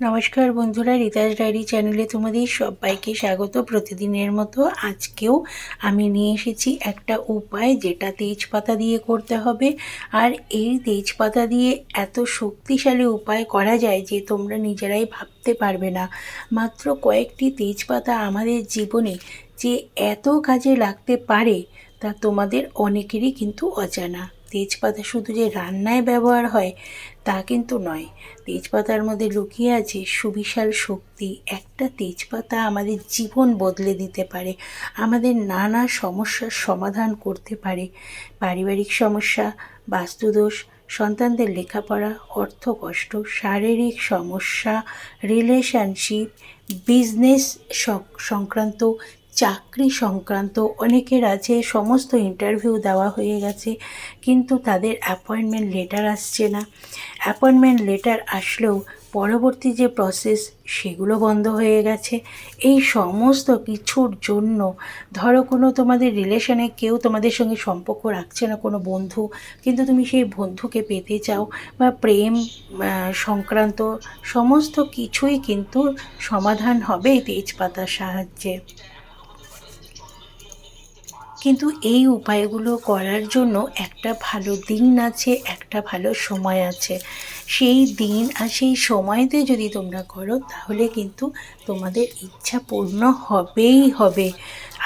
নমস্কার বন্ধুরা, রিতাস ডায়েরি চ্যানেলে তোমাদের সবাইকে স্বাগত। প্রতিদিনের মতো আজকেও আমি নিয়ে এসেছি একটা উপায় যেটা তেজপাতা দিয়ে করতে হবে। আর এই তেজপাতা দিয়ে এত শক্তিশালী উপায় করা যায় যে তোমরা নিজেরাই ভাবতে পারবে না। মাত্র কয়েকটি তেজপাতা আমাদের জীবনে যে এত কাজে লাগতে পারে, তা তোমাদের অনেকেরই কিন্তু অজানা। তেজপাতা শুধু যে রান্নায় ব্যবহার হয় তা কিন্তু নয়। তেজপাতার মধ্যে লুকিয়ে আছে সুবিশাল শক্তি। একটা তেজপাতা আমাদের জীবন বদলে দিতে পারে, আমাদের নানা সমস্যার সমাধান করতে পারে। পারিবারিক সমস্যা, বাস্তুদোষ, সন্তানদের লেখাপড়া, অর্থ কষ্ট, শারীরিক সমস্যা রিলেশনশিপ বিজনেস সংক্রান্ত চাকরি সংক্রান্ত অনেকের আছে, সমস্ত ইন্টারভিউ দেওয়া হয়ে গেছে, কিন্তু তাদের অ্যাপয়েন্টমেন্ট লেটার আসছে না। অ্যাপয়েন্টমেন্ট লেটার আসলেও পরবর্তী যে প্রসেস সেগুলো বন্ধ হয়ে গেছে। এই সমস্ত কিছুর জন্য ধরো কোনো তোমাদের রিলেশনে কেউ তোমাদের সঙ্গে সম্পর্ক রাখছে না, কোনো বন্ধু, কিন্তু তুমি সেই বন্ধুকে পেতে চাও বা প্রেম সংক্রান্ত সমস্ত কিছুই কিন্তু সমাধান হবে তেজপাতার সাহায্যে। কিন্তু এই উপায়গুলো করার জন্য একটা ভালো দিন আছে, একটা ভালো সময় আছে। সেই দিন আর সেই সময়তে যদি তোমরা করো, তাহলে কিন্তু তোমাদের ইচ্ছা পূর্ণ হবেই হবে।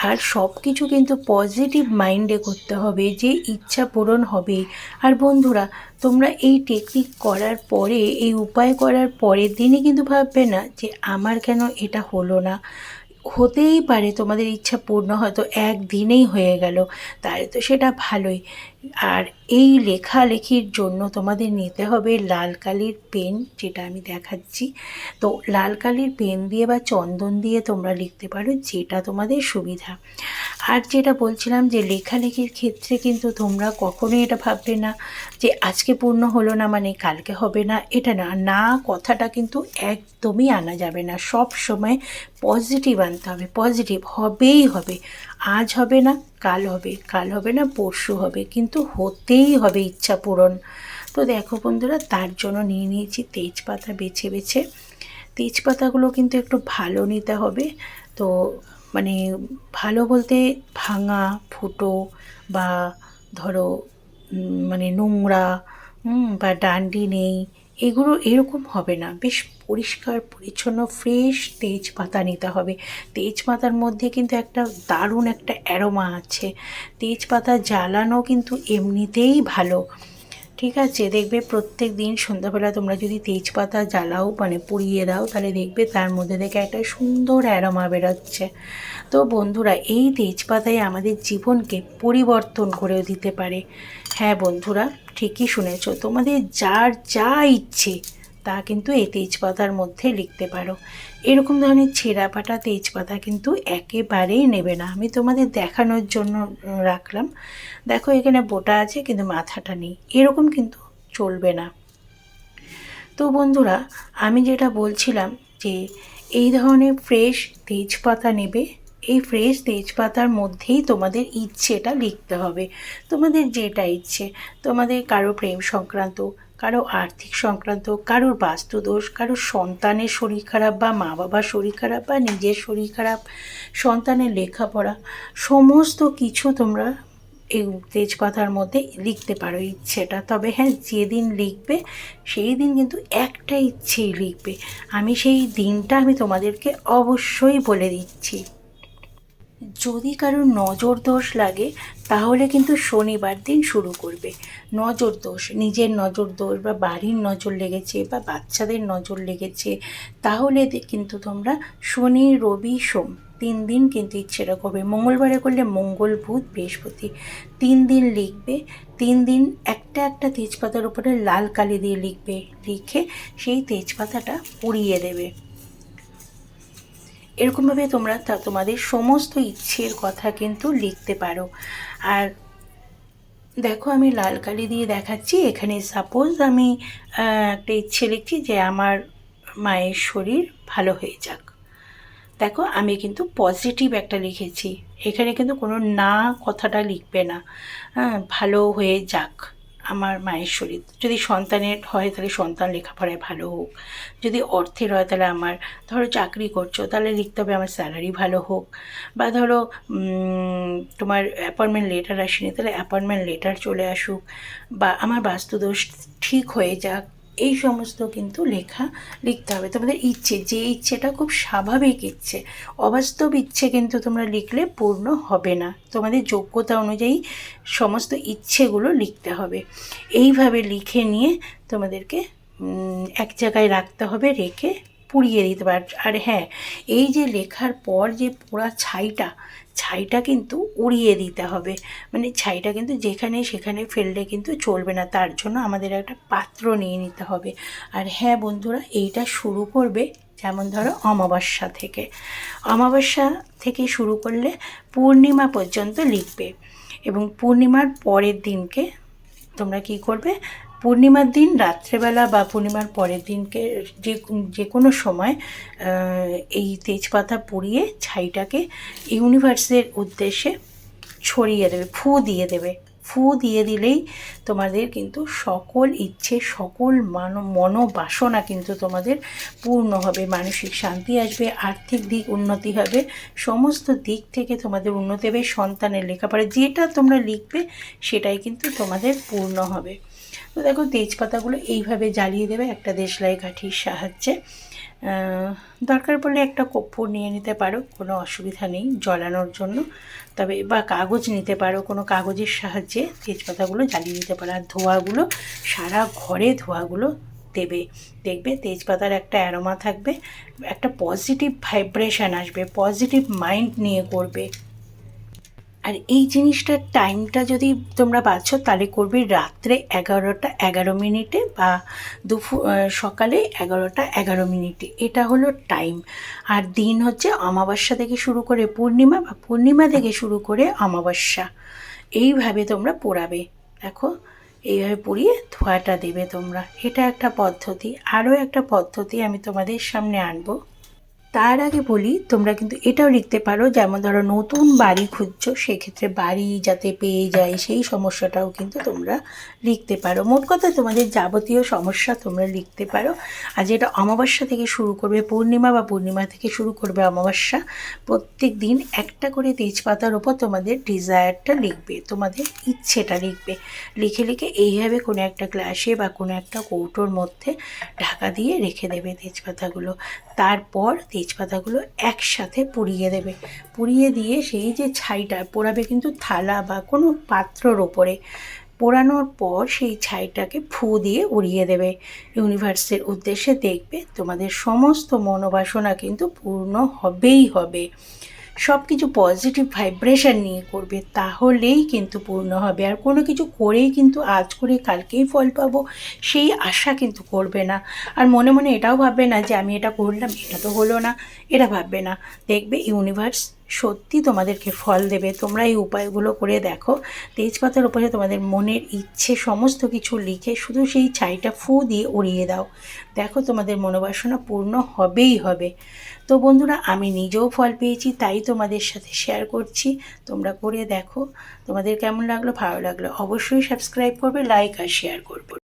আর সব কিছু কিন্তু পজিটিভ মাইন্ডে করতে হবে যে ইচ্ছা পূরণ হবেই। আর বন্ধুরা, তোমরা এই টেকনিক করার পরে, এই উপায় করার পরের দিনই কিন্তু ভাববে না যে আমার কেন এটা হলো না। হতেই পারে তোমাদের ইচ্ছা পূর্ণ হয়তো একদিনেই হয়ে গেল তাহলে তো সেটা ভালোই। আর এই লেখালেখির জন্য তোমাদের নিতে হবে লাল কালির পেন, যেটা আমি দেখাচ্ছি। তো লাল কালির পেন দিয়ে বা চন্দন দিয়ে তোমরা লিখতে পারো যেটা তোমাদের সুবিধা। আর যেটা বলছিলাম যে লেখালেখির ক্ষেত্রে কিন্তু তোমরা কখনোই এটা ভাববে না যে আজকে পূর্ণ হলো না মানে কালকে হবে না, এটা না। না, কথাটা কিন্তু একদমই আনা যাবে না। সব সময় পজিটিভ আনতে হবে পজিটিভ হবেই হবে। আজ হবে না, কাল হবে। কাল হবে না, পরশু হবে। কিন্তু হতেই হবে ইচ্ছা পূরণ। তো দেখো বন্ধুরা, তার জন্য নিয়ে নিয়েছি তেজপাতা বেছে বেছে। তেজপাতাগুলো কিন্তু একটু ভালো নিতে হবে। তো মানে ভালো বলতে ভাঙা, ফুটো বা ধরো মানে নোংরা বা ডান্ডি নেই এগুলো এরকম হবে না। বেশ পরিষ্কার, পরিচ্ছন্ন ফ্রেশ তেজপাতা নিতে হবে। তেজপাতার মধ্যে কিন্তু একটা দারুণ একটা অ্যারোমা আছে। তেজপাতা জ্বালানো কিন্তু এমনিতেই ভালো। ঠিক আছে? দেখবে প্রত্যেক দিন সন্ধ্যাবেলা তোমরা যদি তেজপাতা জ্বালাও মানে পুড়িয়ে দাও, তাহলে দেখবে তার মধ্যে থেকে একটা সুন্দর অ্যারোমা বেরোচ্ছে। তো বন্ধুরা, এই তেজপাতাই আমাদের জীবনকে পরিবর্তন করে দিতে পারে। হ্যাঁ বন্ধুরা? ঠিকই শুনেছ। তোমাদের যার যা ইচ্ছে, তা কিন্তু এই তেজপাতার মধ্যে লিখতে পারো। এরকম ধরনের ছেঁড়া পাটা তেজপাতা কিন্তু একেবারেই নেবে না। আমি তোমাদের দেখানোর জন্য রাখলাম। দেখো, এখানে বোটা আছে, কিন্তু মাথাটা নেই। এরকম কিন্তু চলবে না। তো বন্ধুরা, আমি যেটা বলছিলাম যে, এই ধরনের ফ্রেশ তেজপাতা নেবে এই ফ্রেশ তেজপাতার মধ্যেই তোমাদের ইচ্ছেটা লিখতে হবে। তোমাদের যেটা ইচ্ছে। তোমাদের কারও প্রেম সংক্রান্ত, কারও আর্থিক সংক্রান্ত, কারোর বাস্তুদোষ কারোর সন্তানের শরীর খারাপ বা মা বাবার শরীর খারাপ বা নিজের শরীর খারাপ, সন্তানের লেখাপড়া, সমস্ত কিছু তোমরা এই তেজপাতার মধ্যে লিখতে পারো ইচ্ছেটা। তবে হ্যাঁ যেদিন লিখবে সেই দিন কিন্তু একটা ইচ্ছেই লিখবে। আমি সেই দিনটা আমি তোমাদেরকে অবশ্যই বলে দিচ্ছি। যদি কারোর নজর দোষ লাগে, তাহলে কিন্তু শনিবার দিন শুরু করবে। নজর দোষ, নিজের নজর দোষ বা বাড়ির নজর লেগেছে বা বাচ্চাদের নজর লেগেছে, তাহলে কিন্তু তোমরা শনি, রবি, সোম তিন দিন কিন্তু ইচ্ছেটা করবে। মঙ্গলবারে করলে মঙ্গল, বুধ, বৃহস্পতি তিন দিন লিখবে। তিন দিন একটা একটা তেজপাতার উপরে লাল কালি দিয়ে লিখবে, লিখে সেই তেজপাতাটা পুড়িয়ে দেবে। এরকমভাবে তোমরা তা তোমাদের সমস্ত ইচ্ছের কথা কিন্তু লিখতে পারো। আর দেখো, আমি লাল কালি দিয়ে দেখাচ্ছি। এখানে সাপোজ আমি একটা ইচ্ছে লিখছি যে আমার মায়ের শরীর ভালো হয়ে যাক। দেখো, আমি কিন্তু পজিটিভ একটা লিখেছি। এখানে কিন্তু কোনো না কথাটা লিখবে না। হ্যাঁ ভালো হয়ে যাক। আমার মায়ের শরীর। যদি সন্তানের হয় তাহলে সন্তান লেখাপড়ায় ভালো হোক। যদি অর্থের হয় তাহলে আমার, ধরো চাকরি করছ, তাহলে লিখতে হবে আমার স্যালারি ভালো হোক। বা ধরো তোমার অ্যাপয়েন্টমেন্ট লেটার আসেনি, তাহলে অ্যাপয়েন্টমেন্ট লেটার চলে আসুক। বা আমার বাস্তুদোষ ঠিক হয়ে যাক এই সমস্ত কিন্তু লেখা লিখতে হবে। তোমাদের ইচ্ছে, যে ইচ্ছেটা খুব স্বাভাবিক ইচ্ছে, অবাস্তব ইচ্ছে কিন্তু তোমরা লিখলে পূর্ণ হবে না। তোমাদের যোগ্যতা অনুযায়ী সমস্ত ইচ্ছেগুলো লিখতে হবে। এইভাবে লিখে নিয়ে তোমাদেরকে এক জায়গায় রাখতে হবে, রেখে পুড়িয়ে দিতে পার আর হ্যাঁ এই যে লেখার পর যে পোড়া ছাইটা ছাইটা কিন্তু উড়িয়ে দিতে হবে। মানে ছাইটা কিন্তু যেখানে সেখানে ফেললে কিন্তু চলবে না, তার জন্য আমাদের একটা পাত্র নিয়ে নিতে হবে। আর হ্যাঁ বন্ধুরা, এইটা শুরু করবে যেমন ধরো অমাবস্যা থেকে। অমাবস্যা থেকে শুরু করলে পূর্ণিমা পর্যন্ত লিখবে এবং পূর্ণিমার পরের দিনকে তোমরা কি করবে? পূর্ণিমার দিন, রাত্রেবেলা বা পূর্ণিমার পরের দিনকে যে যে কোনো সময় এই তেজপাতা পুড়িয়ে ছাইটাকে ইউনিভার্সের উদ্দেশ্যে ছড়িয়ে দেবে, ফু দিয়ে দেবে। ফু দিয়ে দিলেই তোমাদের কিন্তু সকল ইচ্ছে, সকল মান, মনোবাসনা কিন্তু তোমাদের পূর্ণ হবে, মানসিক শান্তি আসবে, আর্থিক দিক উন্নতি হবে, সমস্ত দিক থেকে তোমাদের উন্নতি হবে, সন্তানের লেখাপড়া যেটা তোমরা লিখবে সেটাই কিন্তু তোমাদের পূর্ণ হবে। তো দেখো তেজপাতাগুলো এইভাবে জ্বালিয়ে দেবে, একটা দেশলাই কাঠির সাহায্যে। দরকার পড়লে একটা কর্পূর নিয়ে নিতে পারো, কোনো অসুবিধা নেই জ্বলানোর জন্য। তবে, বা কাগজ নিতে পারো, কোনো কাগজের সাহায্যে তেজপাতাগুলো জ্বালিয়ে নিতে পারো। আর ধোঁয়াগুলো, সারা ঘরে ধোঁয়াগুলো দেবে। দেখবে তেজপাতার একটা অ্যারোমা থাকবে, একটা পজিটিভ ভাইব্রেশন আসবে, পজিটিভ মাইন্ড নিয়ে করবে। আর এই জিনিসটার টাইমটা যদি তোমরা বাছো তাহলে করবে রাত্রে এগারোটা এগারো মিনিটে বা দুপুর সকালে এগারোটা এগারো মিনিটে। এটা হলো টাইম আর দিন হচ্ছে অমাবস্যা থেকে শুরু করে পূর্ণিমা বা পূর্ণিমা থেকে শুরু করে অমাবস্যা। এইভাবে তোমরা পোড়াবে। দেখো, এইভাবে পুড়িয়ে ধোয়াটা দেবে তোমরা। এটা একটা পদ্ধতি। আরও একটা পদ্ধতি আমি তোমাদের সামনে আনব। তার আগে বলি, তোমরা কিন্তু এটাও লিখতে পারো যেমন ধরো নতুন বাড়ি খুঁজছো, সেক্ষেত্রে বাড়ি যাতে পেয়ে যায়, সেই সমস্যাটাও কিন্তু তোমরা লিখতে পারো। মোট কথা, তোমাদের যাবতীয় সমস্যা তোমরা লিখতে পারো। আর যেটা অমাবস্যা থেকে শুরু করবে, পূর্ণিমা বা পূর্ণিমা থেকে শুরু করবে অমাবস্যা প্রত্যেক দিন একটা করে তেজপাতার ওপর তোমাদের ডিজায়ারটা লিখবে, তোমাদের ইচ্ছেটা লিখবে। লিখে লিখে এইভাবে কোনো একটা গ্লাসে বা কোনো একটা কৌটোর মধ্যে ঢাকা দিয়ে রেখে দেবে তেজপাতাগুলো। তারপর তেজপাতাগুলো একসাথে পুড়িয়ে দেবে। পুড়িয়ে দিয়ে সেই যে ছাইটা পোড়াবে কিন্তু থালা বা কোনো পাত্রর ওপরে। পোড়ানোর পর সেই ছাইটাকে ফু দিয়ে উড়িয়ে দেবে। ইউনিভার্সের উদ্দেশ্যে দেখবে তোমাদের সমস্ত মনোবাসনা কিন্তু পূর্ণ হবেই হবে। সব কিছু পজিটিভ ভাইব্রেশন নিয়ে করবে, তাহলেই কিন্তু পূর্ণ হবে। আর কোনো কিছু করেই কিন্তু আজ করে কালকেই ফল পাবো, সেই আশা কিন্তু করবে না। আর মনে মনে এটাও ভাববে না যে আমি এটা করলাম, এটা তো হলো না, এটা ভাববে না। দেখবে ইউনিভার্স সত্যি তোমাদেরকে ফল দেবে। তোমরা এই উপায়গুলো করে দেখো। তেজপাতার উপরে তোমাদের মনের ইচ্ছে সমস্ত কিছু লিখে শুধু সেই ছাইটা ফু দিয়ে উড়িয়ে দাও। দেখো তোমাদের মনোবাসনা পূর্ণ হবেই হবে। তো বন্ধুরা, আমি নিজেও ফল পেয়েছি, তাই তোমাদের সাথে শেয়ার করছি। তোমরা করে দেখো। তোমাদের কেমন লাগল, ভালো লাগল অবশ্যই সাবস্ক্রাইব করবে লাইক আর শেয়ার করবে।